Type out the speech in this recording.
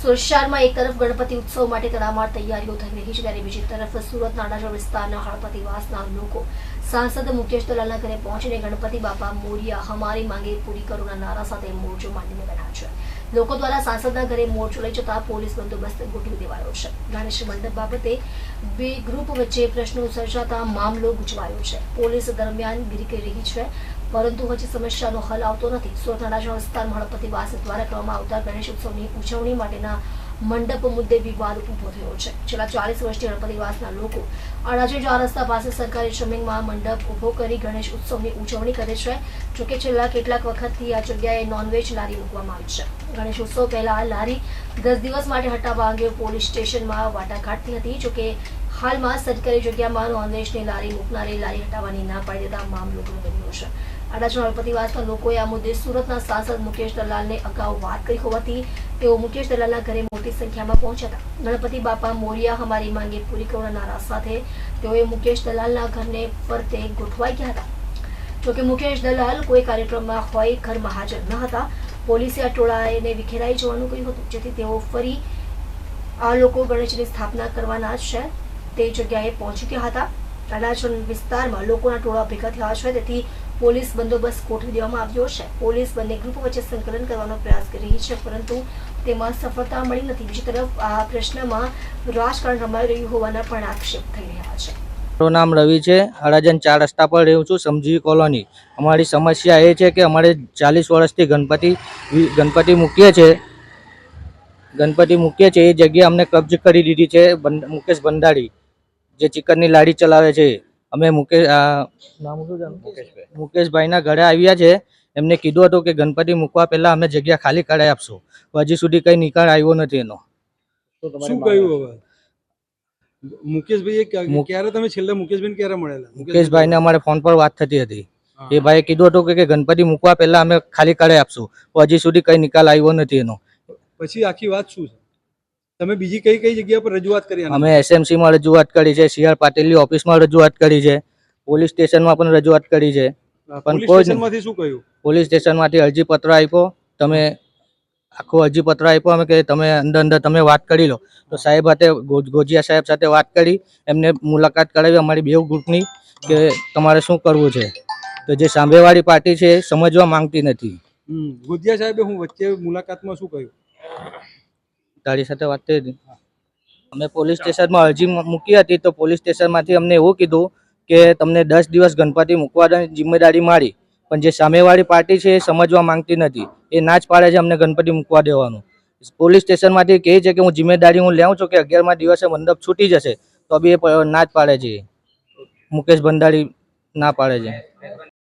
સુરત શહેરમાં એક તરફ ગણપતિ ઉત્સવ માટે તડામાર તૈયારીઓ થઈ રહી છે, ત્યારે બીજી તરફ સુરત નાડાજોડ વિસ્તારના હળપતિવાસના લોકો સાંસદ મુકેશ દલાલના ઘરે પહોંચીને ગણપતિ બાપા મોરિયા હમારી માંગે પૂરી કરોના નારા સાથે મોરચો માંડીને બેઠા છે. લોકો દ્વારા સાંસદના ઘરે મોરચો લઈ જતા પોલીસ બંદોબસ્ત ગોઠવી દેવાયો છે. ગણેશ મંડપ બાબતે બે ગ્રુપ વચ્ચે પ્રશ્નો સર્જાતા મામલો ગુજવાયો છે. પોલીસ દરમિયાન ગીરી રહી છે, પરંતુ હજી સમસ્યાનો હલ આવતો નથી. સુરત નાડાજોડ વિસ્તારમાં હળપતિવાસ દ્વારા કરવામાં આવતા ગણેશ ઉત્સવની ઉજવણી માટેના મંડપ મુદ્દે વિવાદ ઊભો થયો છે. છેલ્લા ચાલીસ વર્ષથી હળપતિવાસના લોકો અડાજણ ચાર રસ્તા પાસે સરકારી જમીનમાં મંડપ ઊભો કરી ગણેશ ઉત્સવની ઉજવણી કરે છે. જોકે છેલ્લા કેટલાક વખતથી આ જગ્યાએ નોનવેજ લારી મૂકવામાં આવી છે. ગણેશ ઉત્સવ પહેલા આ લારી દસ દિવસ માટે હટાવવા અંગે પોલીસ સ્ટેશનમાં વાટાઘાટથી હતી. જોકે હાલમાં સરકારી જગ્યામાં નોનવેજની લારી મૂકનારી લારી હટાવવાની ના પાડી દેતા મામલો બન્યો છે. અડાજણ હળપતિવાસના લોકોએ આ મુદ્દે સુરતના સાંસદ મુકેશ દલાલને અગાઉ વાત કરી હોવાથી તેઓ મુકેશ દલાલના ઘરે મોટી સંખ્યામાં પહોંચ્યા હતા. ગણપતિ બાપા મોરિયા હમારી માંગે પૂરી કરોના નારા સાથે તેઓએ મુકેશ દલાલના ઘરને ફરતે ગોઠવાઈ ગયા હતા. જોકે મુકેશ દલાલ કોઈ કાર્યક્રમમાં હોય, ઘરમાં હાજર ન હતા. પોલીસે આ ટોળાને વિખેરાઈ જવાનું કહ્યું હતું. જેથી તેઓ ફરી આ લોકો ગણેશની સ્થાપના કરવાના છે. તે જગ્યાએ પહોંચી ગયા હતા. અડાજણ વિસ્તારમાં લોકોના ટોળા ભેગા થયા છે. તેથી પોલીસ બંદોબસ્ત ગોઠવી દેવામાં આવ્યો છે. પોલીસ બંને ગ્રુપ વચ્ચે સંકલન કરવાનો પ્રયાસ કરી રહી છે, પરંતુ તેમાં સફળતા મળી નથી. બીજી તરફ આ પ્રશ્નમાં રાજકારણ રમાઈ રહ્યું હોવાના પણ આક્ષેપ થઈ રહ્યા છે. મારું નામ રવિ છે. અડાજણ ચાર રસ્તા પર રહું છું સમજી કોલોની. અમારી સમસ્યા એ છે કે અમારે ચાલીસ વર્ષથી ગણપતિ ગણપતિ મૂકીએ છે. ગણપતિ મૂકીએ છે, એ જગ્યાએ અમને કબજ કરી દીધી છે મુકેશ ભંડારી. જે ચિકનની લારી ચલાવે છે. અમે મુકેશ? મુકેશભાઈના ઘરે આવ્યા છે. એમને કીધું હતું કે ગણપતિ મૂકવા પહેલા અમે જગ્યા ખાલી કરાવી આપશું. હજી સુધી કઈ નિકાલ આવ્યો નથી એનો. શું કહ્યું હવે? મુકેશભાઈ ક્યારે તમે છેલ્લે મુકેશભાઈ ક્યારે મળેલા? મુકેશભાઈને અમારે ફોન પર વાત થતી હતી. એ ભાઈએ કીધું હતું કે કે ગણપતિ મૂકવા પહેલા અમે ખાલી કરાવી આપશું. હજી સુધી કઈ નિકાલ આવ્યો નથી એનો. પછી આખી વાત શું છે? તમે બીજી કઈ કઈ જગ્યા પર રજૂઆત કરી અમે એસએમસી માં રજૂઆત કરી છે સીઆર પાટીલની ઓફિસમાં રજૂઆત કરી છે પોલીસ સ્ટેશનમાં પણ રજૂઆત કરી છે. પણ પોલીસ કોઈ સ્ટેશનમાંથી શું કહ્યું? પોલીસ સ્ટેશનમાંથી અરજી પત્ર આપ્યો. તમે આખો અરજી પત્ર આપ્યો અમે કે તમે અંદર અંદર તમે વાત કરી લો. તો સાહેબ સાથે ગોજિયા સાહેબ સાથે વાત કરી. એમને મુલાકાત કરાવી અમારી બે ગ્રુપની કે તમારે શું કરવું છે. તો જે સાંભેવાળી પાર્ટી છે એ સમજવા માંગતી નથી. ગોજિયા ગુજિયા સાહેબે હું વચ્ચે મુલાકાતમાં શું કહ્યું? તારી સાથે વાત થઈ હતી અમે પોલીસ સ્ટેશનમાં અરજી મૂકી હતી તો પોલીસ સ્ટેશનમાંથી અમને એવું કીધું કે તમને દસ દિવસ ગણપતિ મૂકવાની જિમ્મેદારી મારી, પણ જે સામેવાળી પાર્ટી છે એ સમજવા માંગતી નથી. એ ના જ પાડે છે અમને ગણપતિ મૂકવા દેવાનું. પોલીસ સ્ટેશનમાંથી કહે છે કે હું જિમ્મેદારી હું લેઉં છું કે અગિયારમાં દિવસે મંડપ છૂટી જશે, તો બી એ ના જ પાડે છે. મુકેશ ભંડારી ના પાડે છે.